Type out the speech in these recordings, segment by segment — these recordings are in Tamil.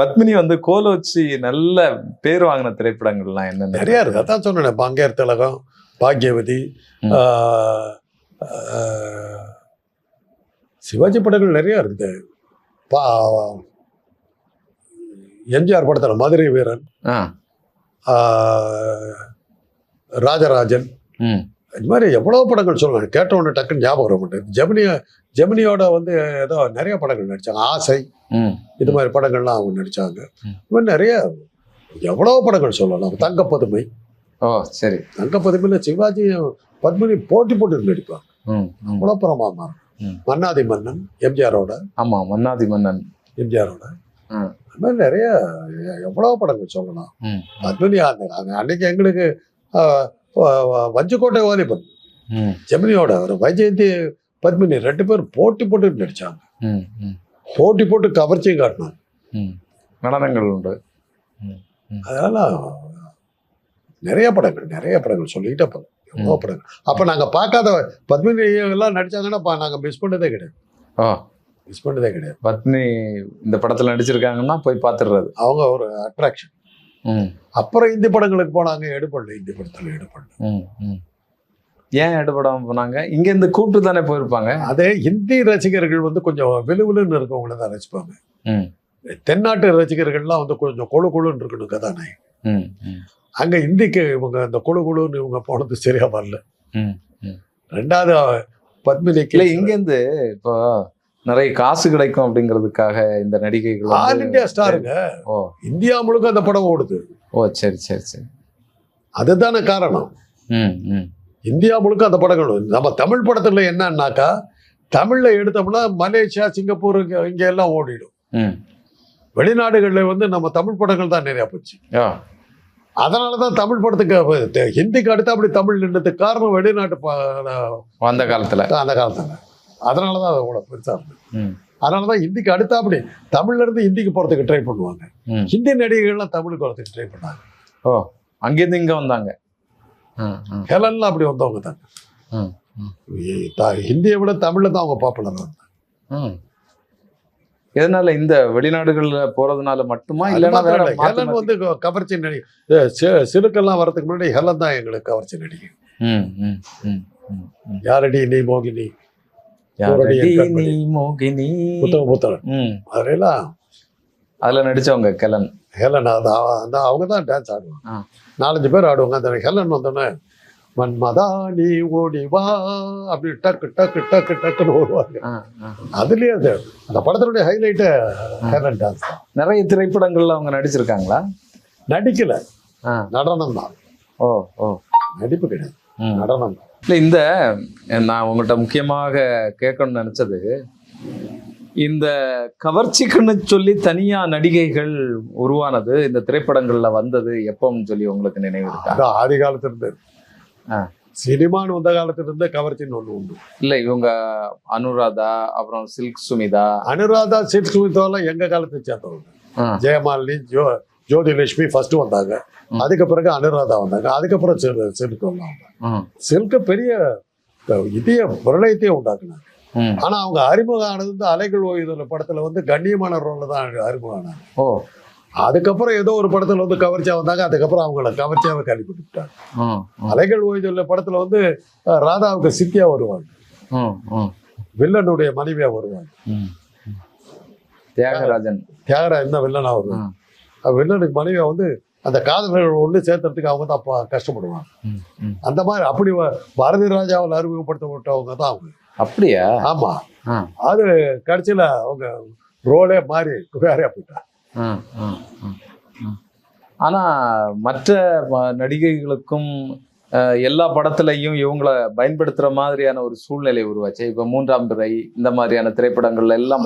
பத்மினி வந்து கோலோச்சி நல்ல பேர் வாங்கின திரைப்படங்கள்லாம் என்னென்ன? நிறைய இருக்கு. அதான் சொன்னேன் பங்கேர் திலகம் பாக்யவதி சிவாஜி படங்கள் நிறைய இருக்குது பா எம்ஜிஆர் படத்தில் மதுரை வீரன் ராஜராஜன் இது மாதிரி எவ்வளோ படங்கள் சொல்லுவாங்க. கேட்ட உடனே டக்குன்னு ஞாபகம் வர மாட்டேங்குது. ஜெமினி ஜெமினியோட வந்து ஏதோ நிறைய படங்கள் நடிச்சாங்க. ஆசை இது மாதிரி படங்கள்லாம் அவங்க நடிச்சாங்க. ம். இது மாதிரி நிறைய எவ்வளோ படங்கள் சொல்லலாம். தங்கப்பதுமை ஓ சரி. தங்கப்பதுமையில் சிவாஜி பத்மினி போட்டி போட்டு நடிப்பாங்க. அவ்வளோ பிரமாமா ம். மன்னாதி மன்னன் எம்ஜிஆரோட. ஆமா மன்னாதி மன்னன். எம்ஜிஆரோட. அது மாதிரி நிறைய எவ்வளோ படங்கள் சொல்லலாம். பத்மினி அந்த அன்னைக்கு எங்களுக்கு வஞ்சிக்கோட்டை வாலிபன். ம். ஜெமினியோட ஒரு வைஜெயந்தி பத்மினி ரெண்டு பேரும் போட்டி போட்டு நடிச்சாங்க. ம் ம். போட்டி போட்டு கவர்ச்சியும் காட்டினாங்க. ம். நடனங்கள் உண்டு. அதனால நிறைய படங்கள் நிறைய படங்கள் சொல்லிக்கிட்டே போகலாம் எவ்வளோ. படங்கள். அப்போ நாங்கள் பார்க்காத பத்மினி எல்லாம் நடிச்சாங்கன்னா பா- நாங்க மிஸ் பண்ணதே கிடையாது. ஓ மிஸ் பண்ணதே கிடையாது. பத்னி இந்த படத்துல நடிச்சிருக்காங்கன்னா போய் பாத்துடுறது அவங்க ஒரு அட்ராக்ஷன் அப்புறம் இந்தி படங்களுக்கு போனாங்க எடுப்படல இந்தி படத்தில் ம் ஏன் எடுபடாம போனாங்க? இங்க இருந்து கூப்பிட்டு தானே போயிருப்பாங்க? அதே ஹிந்தி ரசிகர்கள் வந்து கொஞ்சம் விலுவிலுன்னு இருக்கவங்கள தான் ரசிப்பாங்க. தென்னாட்டு ரசிகர்கள்லாம் வந்து கொஞ்சம் கொழு கொழுன்னு இருக்கணும் கதாநாயகி. ம் ம். அங்க இந்திக்கு இவங்க அந்த கொழு கொழுன்னு இவங்க போனது சரியா வரல. ரெண்டாவது பத்மினிக்கு இல்ல இங்க இருந்து இப்போ நிறைய காசு கிடைக்கும் அப்படிங்கிறதுக்காக இந்த நடிகைகள் ஆல் இந்தியா ஸ்டாருங்க. ஓ. இந்தியா முழுக்க அந்த படம் ஓடுது. ஓ சரி சரி சரி. அதுதானே காரணம். இந்தியா முழுக்க அந்த படங்கள். நம்ம தமிழ் படத்துல என்னன்னாக்கா தமிழ்ல எடுத்தோம்னா மலேசியா சிங்கப்பூர் இங்க- எல்லாம் ஓடிடும். ம். வெளிநாடுகள்ல வந்து நம்ம தமிழ் படங்கள் தான் நிறைய போச்சு. அதனால தான் தமிழ் படத்துக்கு ஹிந்திக்கு அடுத்து அப்படி தமிழ் நின்றதுக்கு காரணம் வெளிநாட்டு அந்த காலத்துல. அந்த காலத்துல. அதனால தான் அது அவ்வளோ பெருசா இருந்தது அதனால தான் ஹிந்திக்கு அடுத்து அப்படி தமிழ்ல இருந்து ஹிந்திக்கு போறதுக்கு ட்ரை பண்ணுவாங்க. ஹிந்தி நடிகைகள்லாம் தமிழுக்கு வரதுக்கு ட்ரை பண்ணாங்க. ஓ அங்கிருந்து இங்க வந்தாங்க. ஹெலன்லாம் அப்படி வந்தவங்க ம் ஹிந்தியை விட தமிழ்ல தான் அவங்க பாப்புலர் ம். எதனால இந்த வெளிநாடுகள்ல போறதுனால மட்டுமா இல்லைன்னா ஹெலன் வந்து கவர்ச்சி நடிகை சிறுக்கெல்லாம் வரதுக்கு முன்னாடி ஹெலன் தான் எங்களுக்கு கவர்ச்சி நடிகை யாரடி நீ மோகினி? அதெல்லாம் அதுல நடிச்சவங்க கெலன். ஹெலன் அது அந்த அவங்க தான் டான்ஸ் ஆடுவாங்க. நாலஞ்சு பேர் ஆடுவாங்க. அந்த ஹெலன் வந்தோடனே மன்மதா நீ ஓடி வா அப்படி டக்கு டக்கு டக்கு டக்குன்னு ஓடுவாங்க. அதுலயே அது அந்த படத்தினுடைய ஹைலைட்டு ஹெலன் டான்ஸ் தான். நிறைய திரைப்படங்கள்ல அவங்க நடிச்சிருக்காங்களா? நடிக்கல. நடனம் தான். ஓ ஓ. நடிப்பு கிடையாது. நடனம் தான். இல்ல இந்த நான் உங்கள்கிட்ட முக்கியமாக கேட்கணும்னு நினைச்சது இந்த கவர்ச்சிக்குன்னு சொல்லி தனியா நடிகைகள் உருவானது இந்த திரைப்படங்கள்ல வந்தது எப்போன்னு சொல்லி உங்களுக்கு நினைவு இருக்கா? அதான் ஆதி காலத்துல இருந்து ஆ. சினிமான்னு வந்த காலத்துல இருந்தே கவர்ச்சின்னு ஒண்ணு உண்டு. இல்ல இவங்க அனுராதா அப்புறம் சில்க் சுமிதா. அனுராதா சிட் சுமிதாலாம் எங்க காலத்தை சேர்ந்தவங்க? ஜெயமாலினி ஜோ ஜோதிலட்சுமி ஃபர்ஸ்ட் வந்தாங்க. அதுக்கு பிறகு அனுராதா வந்தாங்க. அதுக்கப்புறம் சில் சில்க் வந்தாங்க. ம், சில்க் பெரிய இதய பிரளயத்தையே உண்டாக்குனாங்க. ஆனா அவங்க அறிமுகம் ஆனது வந்து அலைகள் ஓய்வுல படத்துல வந்து கண்ணியமான ரோல்ல தான் அறிமுகம் ஆனாங்க ஓ. அதுக்கப்புறம் ஏதோ ஒரு படத்துல வந்து கவர்ச்சியா வந்தாங்க. அதுக்கப்புறம் அவங்கள கவர்ச்சியாவே ம், ம், அலைகள் ஓய்வுல படத்துல வந்து ராதாவுக்கு சித்தியா வருவாங்க. வில்லனுடைய மனைவியா வருவாங்க. தியாகராஜன். தியாகராஜன் தான் வில்லனா வருவாங்க. வில்லனுக்கு மனைவியா வந்து அந்த காதலர்கள் ஒன்று சேர்த்துறதுக்கு அவங்க தான் அப்ப கஷ்டப்படுவாங்க. அந்த மாதிரி அப்படி பாரதி ராஜாவில் அறிமுகப்படுத்த விட்டவங்க தான் அவங்க. அப்படியா? ஆமா. ஆ, அது கடைசியில அவங்க ரோலே மாறி வேறையா போயிட்டாங்க. ஆ, ஆ, ஆ, ஆ. ஆனா மற்ற நடிகைகளுக்கும் எல்லா படத்துலையும் இவங்கள பயன்படுத்துற மாதிரியான ஒரு சூழ்நிலை உருவாச்சு. இப்ப மூன்றாம் பிறை இந்த மாதிரியான திரைப்படங்கள்ல எல்லாம்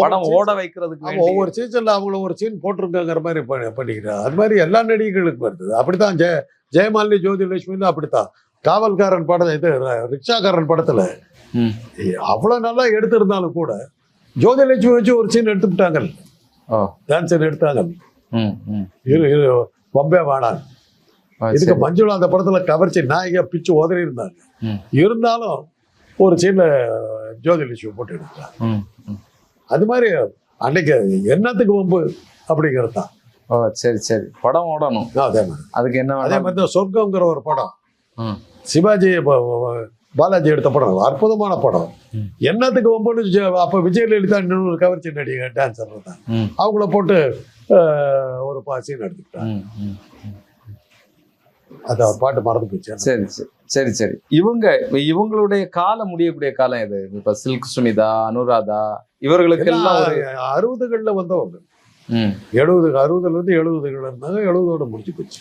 படம் ஓட வைக்கிறதுக்கு ஒவ்வொரு சீசன்ல அவங்கள ஒரு சீன் போட்டிருக்காங்கிற மாதிரி பண்ணி- பண்ணிக்கிறாங்க. அது மாதிரி எல்லா நடிகைகளுக்கும் வருது. அப்படித்தான் ஜெய ஜெயமாலினி ஜோதிலட்சுமின்னு அப்படித்தான். காவல்காரன் படம் இது ரிக்ஷாக்காரன் படத்துல. அவ்வளவு நல்லா எடுத்திருந்தாலும் கூட ஜோதிலட்சுமி வச்சு ஒரு சீன் எடுத்துட்டாங்க டான்ஸ் எடுத்தாங்க. ம் ம். இரு இரு பம்பே வாடான் இதுக்கு. மஞ்சுளா அந்த படத்துல கவர்ச்சி நாயகியா பிச்சு உதறி இருந்தாங்க. இருந்தாலும் ஒரு சீன்ல ஜோதிலட்சுமி போட்டு எடுத்தாங்க. அது மாதிரி அன்னைக்கு என்னத்துக்கு வம்பு அப்படிங்கிறது தான். ஓ சரி சரி. படம் ஓடணும். அதே மாதிரி. அதுக்கு என்ன அதே மாதிரி தான் சொர்க்கங்கிற ஒரு படம். சிவாஜி பாலாஜி எடுத்த படம். அற்புதமான படம். என்னத்துக்கு ஜெ- அப்ப விஜயலலிதா இன்னொரு கவர்ச்சி நடிகை டான்சர் தான் அவங்கள போட்டு ஒரு சீன் எடுத்துக்கிட்டாங்க. அவர் பாட்டு மறந்து போச்சு சரி சரி சரி சரி இவங்க இவங்களுடைய காலம் முடியக்கூடிய காலம் எது இப்ப சில்க் சுமிதா அனுராதா இவர்களுக்கு எல்லாம் அறுபதுகள்ல வந்தவங்க எழுபது அறுபதுல இருந்து எழுபதுகள் இருந்தாங்க எழுபதோட முடிச்சு போச்சு.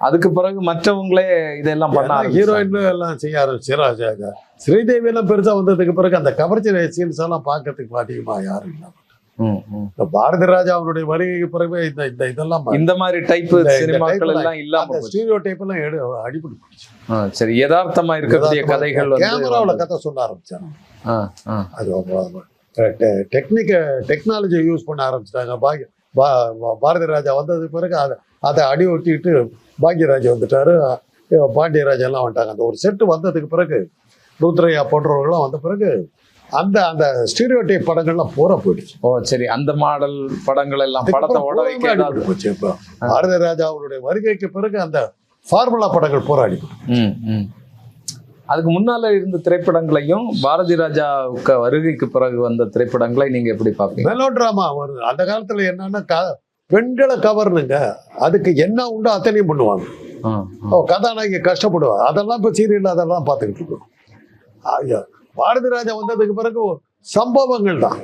அதுக்கு பிறகு மற்றவங்களே இதெல்லாம் பண்ண. ஹீரோயின் எல்லாம் செய்ய ஆரம்பிச்சு ஸ்ரீதேவி எல்லாம் பெருசா வந்ததுக்கு பிறகு அந்த கவர்ச்சி சீன்ஸ் எல்லாம் பார்க்கறதுக்கு அதிகமா யாரும் இல்லை ம், ம். இந்த பாரதி ராஜா அவருடைய வருகைக்கு பிறகு இந்த இந்த இதெல்லாம் இந்த மாதிரி டைப் சினிமாக்கள் எல்லாம் இல்லாம. ஸ்டீரியோ டைப் எல்லாம் எடு அடிபடி சரி. யதார்த்தமா இருக்கக்கூடிய கதைகள் வந்து கேமராவுல கதை சொல்ல ஆரம்பிச்சாங்க. அது டெக்னிக்க டெக்னாலஜி யூஸ் பண்ண ஆரம்பிச்சிட்டாங்க. பாக்ய பா- பா- பாரதி ராஜா வந்தது பிறகு அதை அதை அடி ஒட்டிட்டு பாக்யராஜ் வந்துட்டாரு. பாண்டியராஜ் எல்லாம் வந்துட்டாங்க. அந்த ஒரு செட்டு வந்ததுக்கு பிறகு ருத்ரையா போன்றவர்கள்லாம் வந்த பிறகு அந்த அந்த ஸ்டீரியோ டைப் படங்கள்லாம் பூரா போயிடுச்சு. ஓ சரி. அந்த மாடல் படங்கள் எல்லாம் படத்தை அதுக்கப்புறம் ஓட வைக்க பூராமே ஏதாவது? அடிபட்டு போச்சு இப்போ. பாரதி ராஜா அவருடைய வருகைக்கு பிறகு அந்த ஃபார்முலா படங்கள் பூரா அடிபட்டு ம், ம். அதுக்கு முன்னால இருந்த திரைப்படங்களையும் பாரதி ராஜாவுக்கு வருகைக்கு பிறகு வந்த திரைப்படங்களை நீங்க எப்படி பாப்பீங்க? மெலோ டிராமா வருது. அந்த காலத்துல என்னன்னா க- பெண்களை கவர்னுங்க அதுக்கு என்ன உண்டோ அத்தனையும் பண்ணுவாங்க. ஓ கதாநாயகி கஷ்டப்படுவா. அதெல்லாம் இப்போ சீரியல் அதெல்லாம் பார்த்துக்கிட்டு இருக்கோம். ஐயா, பாரதி ராஜா வந்ததுக்கு பிறகு சம்பவங்கள் தான்.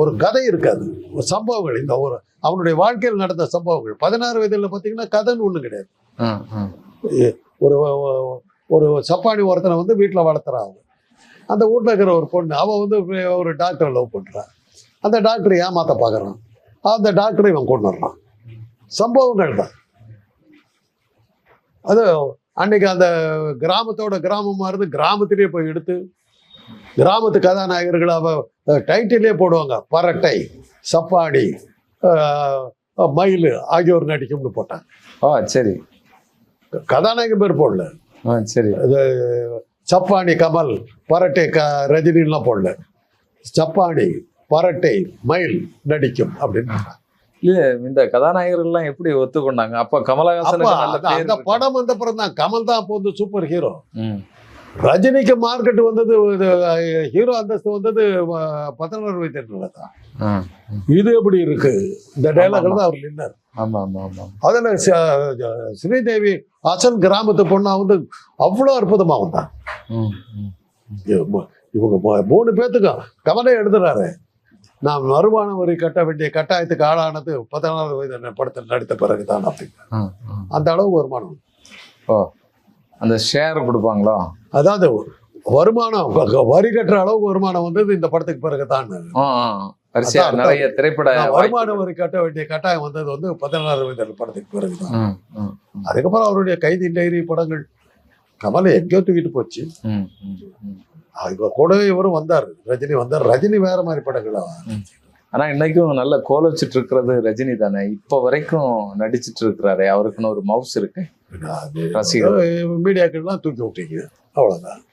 ஒரு கதை இருக்காது. ஒரு சம்பவங்கள். இந்த ஒரு அவனுடைய வாழ்க்கையில் நடந்த சம்பவங்கள். பதினாறு வயதுல பார்த்தீங்கன்னா கதைன்னு ஒன்றும் கிடையாது. ஒரு ஒரு சப்பானி ஒருத்தனை வந்து வீட்டில் வளர்த்துறான் அவன் அந்த வீட்டில் இருக்கிற ஒரு பொண்ணு அவன் வந்து ஒரு டாக்டரை லவ் பண்ணுறான் அந்த டாக்டரை ஏமாத்த பார்க்குறான் அந்த டாக்டரை இவன் கொண்டு வர்றான். சம்பவங்கள் தான். அது அன்னைக்கு அந்த கிராமத்தோட கிராமமாக இருந்து கிராமத்திலேயே போய் எடுத்து கிராமத்து கதாநாயகர்கள் அவ டைட்டிலே போடுவாங்க. பரட்டை சப்பாடி மயில் ஆகியோர் நடிக்கும்னு போட்டாங்க. ஓ சரி. கதாநாயகன் பேர் போடல. ஆ சரி. இது சப்பானி கமல் பரட்டை க ரஜினிலாம் போடல. சப்பானி பரட்டை மயில் நடிக்கும் அப்படின்னு இல்ல இந்த கதாநாயகர்கள் எல்லாம் எப்படி ஒத்துக்கொண்டாங்க? அப்ப நல்ல அந்த-. படம் வந்த பிறகு தான் கமல் தான் அப்போ வந்து சூப்பர் ஹீரோ ரஜினிக்கு மார்க்கெட் வந்தது ஹீரோ அந்தஸ்து வந்தது அஹ், பதினாறு வயதுல தான். இது எப்படி இருக்கு? இந்த டைலாக்ல தான் அவர் நின்னார். அதுல ஸ்ரீதேவி அசல் கிராமத்து பொண்ணா வந்து அவ்வளோ அற்புதமா வந்தான். இவங்க மூணு பேத்துக்கும் கவலை எழுதுறாரு. நான் வருமான வரி கட்ட வேண்டிய கட்டாயத்துக்கு ஆளானது பதினாறு வயது படத்தில் நடித்த பிறகுதான் அப்படின்னு ஆ, ஆ. அந்த அளவு வருமானம். ஓ அந்த ஷேர் கொடுப்பாங்களோ? அதாவது வருமானம் வரி கட்டுற அளவுக்கு வருமானம் வந்தது இந்த படத்துக்கு. வரிசையா அதான், நிறைய திரைப்பட நான் வாய்ப்பு- வருமான வரி கட்ட வேண்டிய கட்டாயம் வந்தது வந்து பதினாறு வயது படத்துக்கு ம், ம், அதுக்கப்புறம் அவருடைய கைதி டைரி படங்கள் கமலை எங்கேயோ தூக்கிட்டு போச்சு. இவ கூடவே இவரும் வந்தார் ரஜினி வந்தார். ரஜினி வேற மாதிரி படங்கள் ஆனா இன்னைக்கும் நல்ல கோல வச்சுட்டு இருக்கிறது ரஜினி தானே. இப்ப வரைக்கும் நடிச்சிட்டு இருக்கிறாரு. அவருக்குன்னு ஒரு மவுஸ் இருக்கு. ரசிகர். மீடியாக்கள்லாம் தூக்கி விட்டீங்க. அவ்வளவுதான்.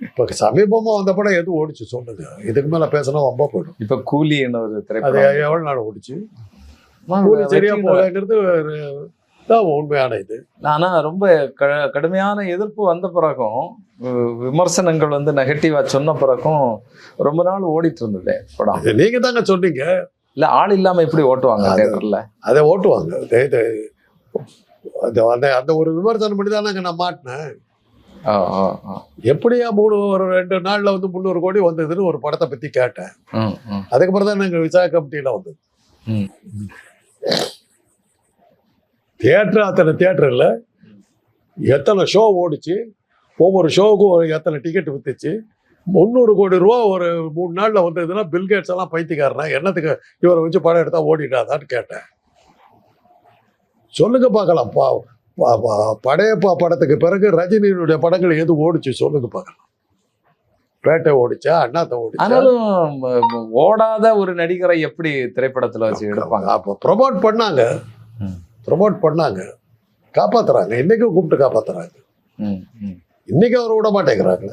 இப்ப சமீபமா வந்த படம் எதுவும் ஓடிச்சு சொல்லுங்க இதுக்கு மேல பேசினா ரொம்ப போயிடும். இப்ப கூலின்னு ஒரு அது எவ்வளவு நாள் ஓடிச்சு? கூலி சரியா போகலங்கிறது ஒரு- தான் உண்மையான இது. ஆனா ரொம்ப க- கடுமையான எதிர்ப்பு வந்த பிறகும் விமர்சனங்கள் வந்து நெகட்டிவா சொன்ன பிறகும் ரொம்ப நாள் ஓடிட்டு இருந்தது படம். அது நீங்க தாங்க சொன்னீங்க. இல்ல ஆள் இல்லாம எப்படி ஓட்டுவாங்க அது- தியேட்டர்ல? அதை ஓட்டுவாங்க. அந்த அந்த ஒரு விமர்சனம் பண்ணி தான் நான் மாட்டினேன். எப்படியா மூணு ஒரு ரெண்டு நாள்ல வந்து முந்நூறு கோடி வந்ததுன்னு ஒரு படத்தை பத்தி கேட்டேன். அதுக்கப்புறம் தான் எங்க விசாக கமிட்டியில வந்தது. ம். தியேட்டர் அத்தனை தியேட்டர் இல்லை. எத்தனை ஷோ ஓடிச்சு. ஒவ்வொரு ஷோவுக்கும் ஒரு எத்தனை டிக்கெட் வித்துச்சு. முந்நூறு கோடி ரூபா ஒரு மூணு நாளில் வந்ததுன்னா பில்கேட்ஸ் எல்லாம் பைத்தியக்காரனா? என்னத்துக்கு இவரை வச்சு படம் எடுத்தா ஓடிடாதான்னு கேட்டேன். சொல்லுங்க பார்க்கலாம் பா பா- பா- படையப்பா படத்துக்கு பிறகு ரஜினியினுடைய படங்கள் எது ஓடிச்சு சொல்லுங்க பார்க்கலாம். பேட்டை ஓடிச்சா அண்ணாத்த ஓடிச்சா? ஆனாலும் ஓடாத ஒரு நடிகரை எப்படி திரைப்படத்துல வச்சு எடுப்பாங்க? அப்போ ப்ரொமோட் பண்ணாங்க. ப்ரொமோட் பண்ணாங்க. காப்பாத்துறாங்க. இன்னைக்கும் கூப்பிட்டு காப்பாத்துறாங்க. இன்னைக்கு அவர் விட மாட்டேங்கிறாங்க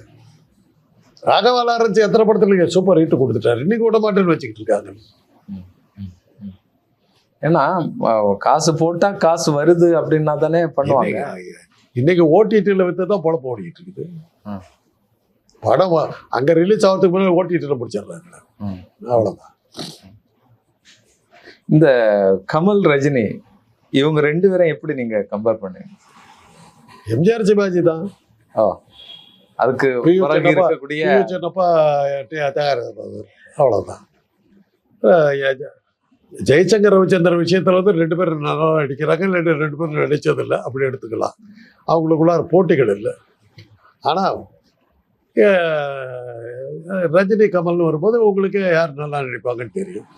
ராகவா லாரன்ஸ் எத்தனை படத்துல சூப்பர் ஹிட் கொடுத்துட்டாரு. இன்னைக்கு விட மாட்டேன்னு வச்சுக்கிட்டு இருக்காங்க. ஏன்னா காசு போட்டா காசு வருது அப்படின்னா தானே பண்ணுவாங்க. இன்னைக்கு- ஓடிடியில் வித்து தான் படம் ஓடிக்கிட்டு இருக்குது. படம் அங்க ரிலீஸ் ஆகிறதுக்கு முன்னாடி ஓடிடியில் முடிச்சிடுறாங்க. ம். அவ்வளவுதான். இந்த கமல் ரஜினி இவங்க ரெண்டு பேரும் எப்படி நீங்க கம்பேர் பண்ணுவீங்க? எம்ஜிஆர் சிவாஜி தான். ஓ அதுக்கு இருக்கக்கூடிய பியு ஜெயசங்கர் ரவிச்சந்திரன் விஷயத்துல வந்து ரெண்டு பேரும் நல்லா நடிக்கிறாங்க. ரெண்டு ரெண்டு பேரும் நடித்ததில்லை அப்படி எடுத்துக்கலாம். அவங்களுக்குள்ளார போட்டிகள் இல்லை. ஆனால் ரஜினி கமல்னு வரும்போது உங்களுக்கு யார் நல்லா நடிப்பாங்கன்னு தெரியும்.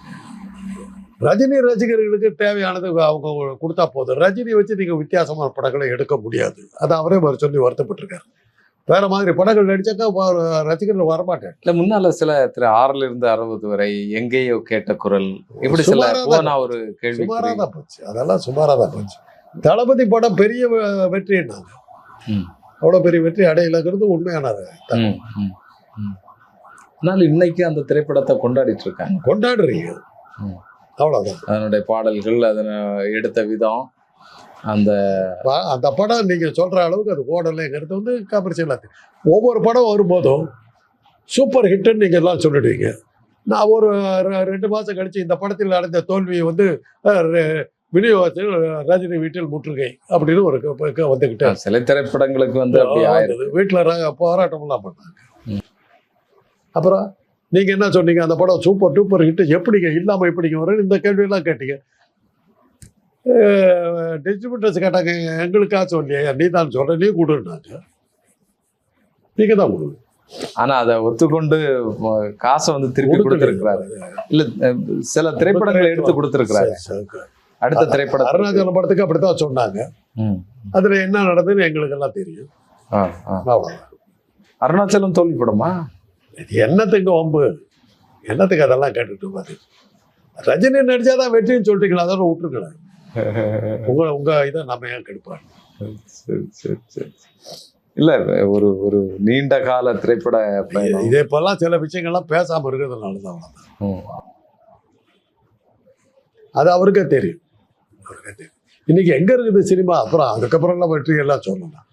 ரஜினி ரசிகர்களுக்கு தேவையானது அவங்க கொடுத்தா போதும். ரஜினி வச்சு நீங்கள் வித்தியாசமான படங்களை எடுக்க முடியாது. அதை அவரே மறு சொல்லி வருத்தப்பட்டிருக்காரு. வேற மாதிரி படங்கள் நடிச்சாக்கா ரசிகர்கள் வரமாட்டேன் இல்ல முன்னால சில திரு ஆறுல இருந்து அறுபது வரை எங்கேயோ கேட்ட குரல். இப்படி சில சுமாரா ஒரு கேள்வி சுமாராக தான் போச்சு. அதெல்லாம் சுமாராக தான் போச்சு. தளபதி படம் பெரிய வெ- வெற்றின்னாங்க அவ்வளோ பெரிய வெற்றி அடையலைங்கிறது உண்மையானது. அதனால இன்னைக்கு அந்த திரைப்படத்தை கொண்டாடிட்டு இருக்காங்க. கொண்டாடுறீங்க. அவ்வளோதான் அதனுடைய பாடல்கள் அதனை எடுத்த விதம் அந்த அந்த படம் நீங்கள் சொல்கிற அளவுக்கு அது ஓடலைங்கிறது வந்து கமர்ஷியலாக ஒவ்வொரு படம் வரும்போதும் சூப்பர் ஹிட்டுன்னு நீங்கள் எல்லாம் சொல்லிடுவீங்க. நான் ஒரு ரெண்டு மாதம் கழிச்சு இந்த படத்தில் அடைந்த தோல்வியை வந்து விநியோகத்தில் ரஜினி வீட்டில் முற்றுகை அப்படின்னு ஒரு வந்துக்கிட்டேன் சில திரைப்படங்களுக்கு வந்து வீட்டில் போராட்டம்லாம் பண்ணாங்க. அப்புறம் நீங்கள் என்ன சொன்னீங்க? அந்த படம் சூப்பர் டூப்பர் ஹிட் எப்படிங்க இல்லாமல் எப்படிங்க வரும் இந்த கேள்வியெல்லாம் கேட்டீங்க. டிஸ்ட்ரிபியூட்டர்ஸ் கேட்டாங்க எங்களுக்கா சொல்லியா நீ தான் சொல்ற நீ கொடுன்னாங்க நீங்கள் தான் கொடுங்க ஆனா அதை ஒத்துக்கொண்டு காசை வந்து திருப்பி கொடுத்திருக்கிறாரு. இல்ல. சில திரைப்படங்களை எடுத்து கொடுத்திருக்கிறாரு. அடுத்த திரைப்படம் அருணாச்சலம் படத்துக்கு அப்படித்தான் சொன்னாங்க. அதுல என்ன நடந்ததுன்னு எங்களுக்கு எல்லாம் தெரியும் அருணாச்சலம் தோல்வி படமா என்னத்துக்கு வம்பு? என்னத்துக்கு அதெல்லாம் கேட்டுட்டு பாரு ரஜினி நடிச்சாதான் வெற்றின்னு சொல்லிட்டீங்களா அதோட விட்டுருங்களேன் உங்க உங்க இதை நம்ம ஏன் கெடுப்பாரு சரி சரி சரி. இல்ல ஒரு ஒரு நீண்ட கால திரைப்பட இதே இப்பெல்லாம் சில விஷயங்கள்லாம் பேசாம இருக்கிறதுனால தான். அது அவருக்கே தெரியும். அவருக்கே தெரியும். இன்னைக்கு எங்க இருக்குது சினிமா? அப்புறம் அதுக்கப்புறம் எல்லாம் வெற்றி எல்லாம் சொல்லலாம்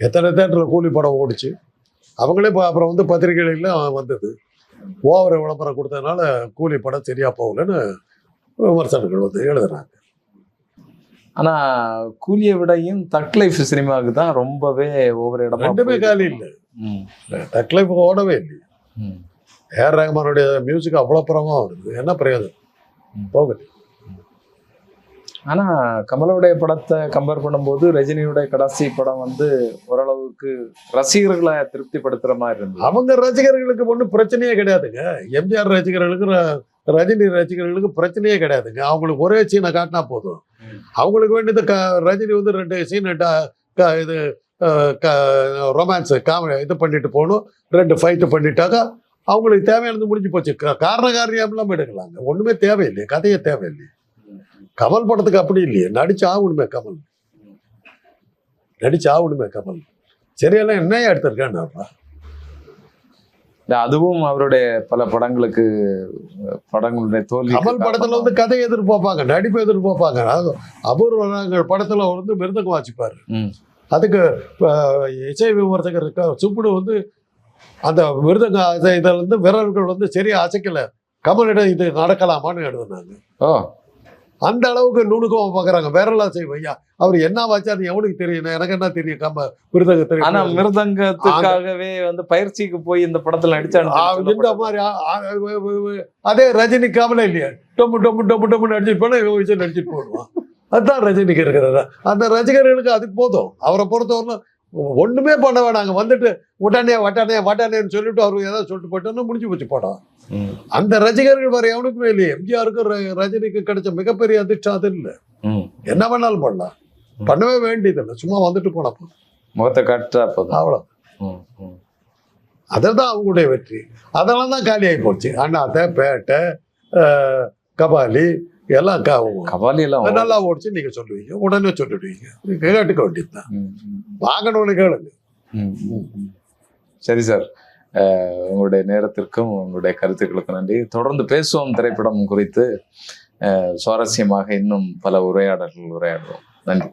எத்தனை தேட்டரில் கூலி படம் ஓடிச்சு? அவங்களே இப்போ அப்புறம் வந்து பத்திரிகைகள்லாம் வந்தது. ஓவர விளம்பரம் கொடுத்ததுனால கூலி படம் சரியா போகலன்னு விமர்சனங்கள் வந்து எழுதுறாங்க. ஆனா கூலியை விடையும் தக் லைஃப் சினிமாவுக்கு தான் ரொம்பவே ஒவ்வொரு இடமா ரெண்டுமே காலி இல்லை. ம், டக்லைஃப் ஓடவே இல்லை. ஏஆர் ரஹ்மானுடைய மியூசிக் அவ்வளோ பரமாக வருது. என்ன பிரயோஜனம்? ம். போகுது ஆனா கமலோடைய படத்தை கம்பேர் பண்ணும்போது ரஜினியோட கடைசி படம் வந்து ஓரளவுக்கு ரசிகர்களை திருப்திப்படுத்துற மாதிரி இருந்தது. அவங்க ரசிகர்களுக்கு ஒன்றும் பிரச்சனையே கிடையாதுங்க. எம்ஜிஆர் ரசிகர்களுக்கு ரஜினி ரசிகர்களுக்கு பிரச்சனையே கிடையாதுங்க. அவங்களுக்கு ஒரே சீனை காட்டினா போதும். அவங்களுக்கு வேண்டியது க ரஜினி வந்து ரெண்டு சீன் இது ரொமான்ஸ் காமெடி இது பண்ணிட்டு போகணும். ரெண்டு ஃபைட்டு பண்ணிட்டாக்கா அவங்களுக்கு தேவையானது முடிஞ்சு போச்சு. க- காரண காரியம் எடுக்கலாங்க. ஒண்ணுமே தேவையில்லையே கதையே தேவையில்லையே கமல் படத்துக்கு அப்படி இல்லையே. நடிச்சு ஆகணுமே கமல். நடிச்சு ஆகணுமே கமல். சரியெல்லாம் என்னையா எடுத்திருக்கேன்னு அதுவும் அவருடைய பல படங்களுக்கு படங்களுடைய தோல்வி கமல் படத்துல வந்து கதை எதிர்பார்ப்பாங்க நடிப்பு எதிர்பார்ப்பாங்க. அபூர்வ படத்துல வந்து மிருதங்க வாசிப்பாரு. அதுக்கு இசை விமர்சகர் சுப்புடு வந்து அந்த மிருதங்க இதை- இதுல இருந்து விரல்கள் வந்து சரியா அசைக்கல. கமலிடம் இது நடக்கலாமான்னு எழுதுனாங்க ஓ அந்த அளவுக்கு நுணுக்கம் பார்க்குறாங்க விரல் அசை வையா அவர் என்ன வாச்சு அது எவனுக்கு தெரியும்? எனக்கு என்ன தெரியும்? கம மிருதங்க ஆனா தெரியும் மிருதங்கத்துக்காகவே வந்து பயிற்சிக்கு போய் இந்த படத்துல ஆ, நடிச்சான்னு இந்த மாதிரி அதே ரஜினி கமலை இல்லையா? டொம்மு டொம்மு டொம்மு டொம்மு நடிச்சிட்டு போனா இவன் வச்சு நடிச்சிட்டு போடுவான். அதுதான் ரஜினிக்கு இருக்கிறது. அந்த ரசிகர்களுக்கு அது போதும். அவரை பொறுத்தவரை ஒண்ணுமே பண்ண வேணாங்க வந்துட்டு உடனே வட்டானே வட்டானேன்னு சொல்லிட்டு அவர் ஏதாவது சொல்லிட்டு போட்டோன்னா முடிஞ்சு போச்சு படம். அந்த ரசிகர்கள் வேற எவனுக்குமே இல்லையே. எம்ஜிஆருக்கும் ர- ரஜினிக்கு கிடைச்ச மிகப்பெரிய அதிர்ஷ்டம் அது இல்லை. என்ன வேணாலும் பண்ணலாம். பண்ணவே வேண்டியதில்லை. சும்மா வந்துட்டு போனா போதும். முகத்தை காட்டுறா போதும். அவ்வளோ. அதுதான் அவங்களுடைய வெற்றி. அதெல்லாம் தான் காலியாகி போச்சு. அண்ணாத்த பேட்டை கபாலி எல்லாம் கபாலி எல்லாம் நல்லா ஓடிச்சு நீங்க சொல்லுவீங்க. உடனே சொல்லிடுவீங்க. கேட்டுக்க வேண்டியதுதான். வாங்கணும்னு கேளுங்க. சரி சார். உங்களுடைய நேரத்திற்கும் உங்களுடைய கருத்துக்களுக்கும் நன்றி. தொடர்ந்து பேசுவோம் திரைப்படம் குறித்து. சுவாரஸ்யமாக இன்னும் பல உரையாடல்கள் உரையாடுவோம். நன்றி.